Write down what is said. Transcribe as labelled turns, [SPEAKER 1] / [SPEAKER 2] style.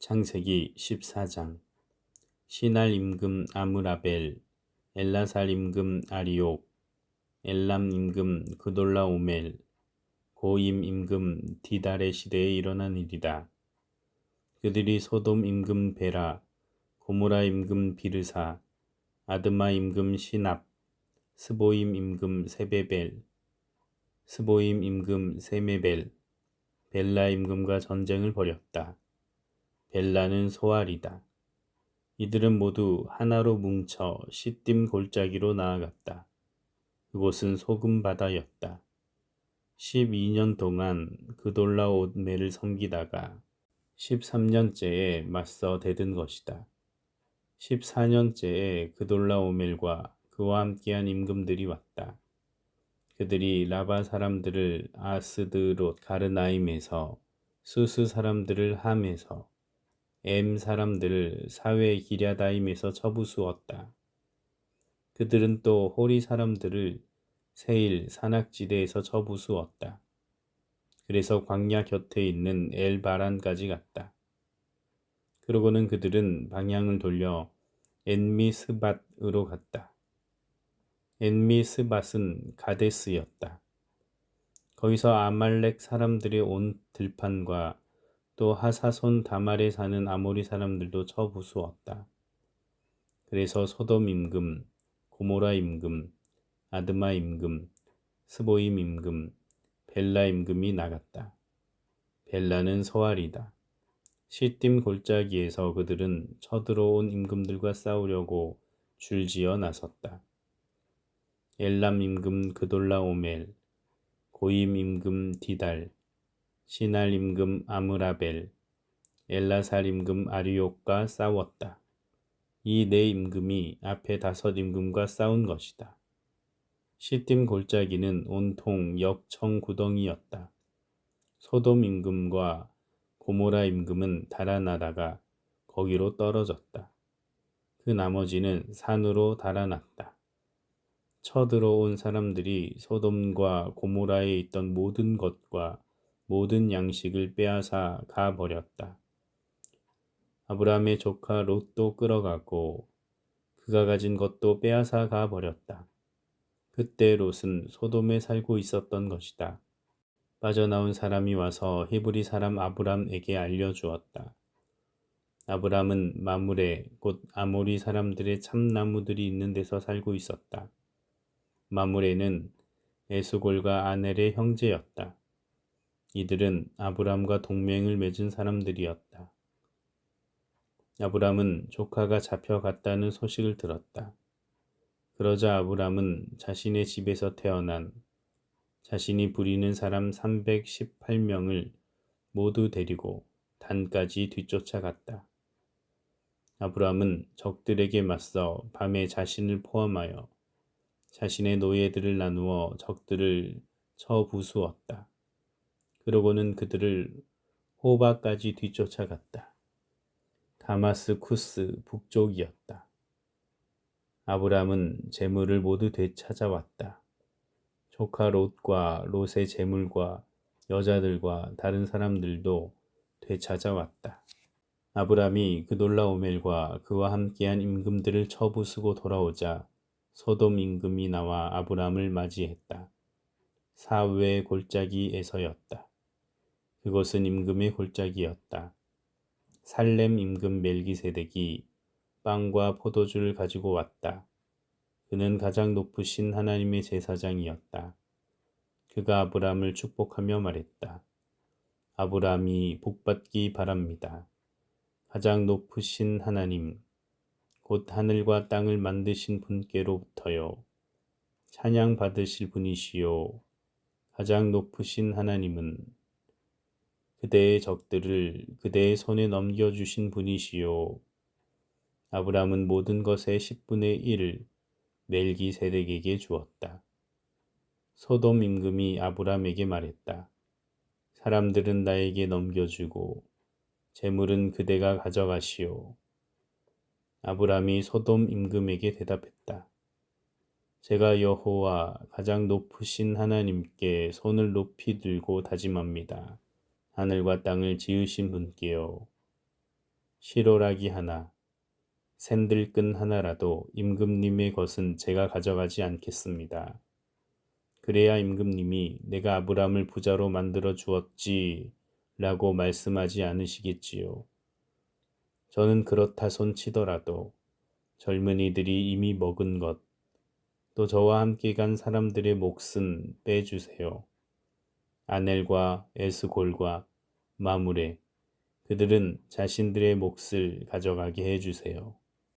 [SPEAKER 1] 창세기 14장 시날 임금 아므라벨 엘라살 임금 아리옥 엘람 임금 그돌라 오멜 고임 임금 디달의 시대에 일어난 일이다. 그들이 소돔 임금 베라 고모라 임금 비르사 아드마 임금 시납 스보임 임금 세베벨 스보임 임금 세메벨 벨라 임금과 전쟁을 벌였다. 벨라는 소알이다. 이들은 모두 하나로 뭉쳐 시딤 골짜기로 나아갔다. 그곳은 소금 바다였다. 12년 동안 그돌라오멜을 섬기다가 13년째에 맞서 대든 것이다. 14년째에 그돌라 오멜과 그와 함께한 임금들이 왔다. 그들이 라바 사람들을 아스드롯 가르나임에서 수스 사람들을 함에서 엠 사람들을 사회 기랴다임에서 처부수었다. 그들은 또 호리 사람들을 세일 산악지대에서 처부수었다. 그래서 광야 곁에 있는 엘바란까지 갔다. 그러고는 그들은 방향을 돌려 엔미스밧으로 갔다. 엔미스밧은 가데스였다. 거기서 아말렉 사람들의 온 들판과 또 하사손 다말에 사는 아모리 사람들도 처부수었다. 그래서 소돔 임금, 고모라 임금, 아드마 임금, 스보임 임금, 벨라 임금이 나갔다. 벨라는 서알이다. 시딤 골짜기에서 그들은 쳐들어온 임금들과 싸우려고 줄지어 나섰다. 엘람 임금 그돌라 오멜, 고임 임금 디달, 시날 임금 아므라벨, 엘라살 임금 아리옥과 싸웠다. 이 네 임금이 앞에 다섯 임금과 싸운 것이다. 시딤 골짜기는 온통 역청 구덩이였다. 소돔 임금과 고모라 임금은 달아나다가 거기로 떨어졌다. 그 나머지는 산으로 달아났다. 쳐들어온 사람들이 소돔과 고모라에 있던 모든 것과 모든 양식을 빼앗아 가 버렸다. 아브라함의 조카 롯도 끌어가고 그가 가진 것도 빼앗아 가 버렸다. 그때 롯은 소돔에 살고 있었던 것이다. 빠져나온 사람이 와서 히브리 사람 아브람에게 알려주었다. 아브람은 마물에 곧 아모리 사람들의 참나무들이 있는 데서 살고 있었다. 마물에는 에스골과 아넬의 형제였다. 이들은 아브람과 동맹을 맺은 사람들이었다. 아브람은 조카가 잡혀갔다는 소식을 들었다. 그러자 아브람은 자신의 집에서 태어난 자신이 부리는 사람 318명을 모두 데리고 단까지 뒤쫓아갔다. 아브람은 적들에게 맞서 밤에 자신을 포함하여 자신의 노예들을 나누어 적들을 쳐 부수었다. 그러고는 그들을 호바까지 뒤쫓아갔다. 다마스 쿠스 북쪽이었다. 아브람은 재물을 모두 되찾아왔다. 조카 롯과 롯의 재물과 여자들과 다른 사람들도 되찾아왔다. 아브람이 그돌라오멜과 그와 함께한 임금들을 처부수고 돌아오자 소돔 임금이 나와 아브람을 맞이했다. 사외 골짜기에서였다. 그것은 임금의 골짜기였다. 살렘 임금 멜기세덱이 빵과 포도주를 가지고 왔다. 그는 가장 높으신 하나님의 제사장이었다. 그가 아브람을 축복하며 말했다. 아브람이 복받기 바랍니다. 가장 높으신 하나님, 곧 하늘과 땅을 만드신 분께로부터요. 찬양 받으실 분이시요. 가장 높으신 하나님은 그대의 적들을 그대의 손에 넘겨주신 분이시요. 아브람은 모든 것의 10분의 1을 멜기세덱에게 주었다. 소돔 임금이 아브람에게 말했다. 사람들은 나에게 넘겨주고 재물은 그대가 가져가시오. 아브람이 소돔 임금에게 대답했다. 제가 여호와 가장 높으신 하나님께 손을 높이 들고 다짐합니다. 하늘과 땅을 지으신 분께요. 시로라기 하나, 샌들끈 하나라도 임금님의 것은 제가 가져가지 않겠습니다. 그래야 임금님이 내가 아브람을 부자로 만들어 주었지 라고 말씀하지 않으시겠지요. 저는 그렇다 손치더라도 젊은이들이 이미 먹은 것, 또 저와 함께 간 사람들의 몫은 빼주세요. 아넬과 에스골과 마무레, 그들은 자신들의 몫을 가져가게 해주세요.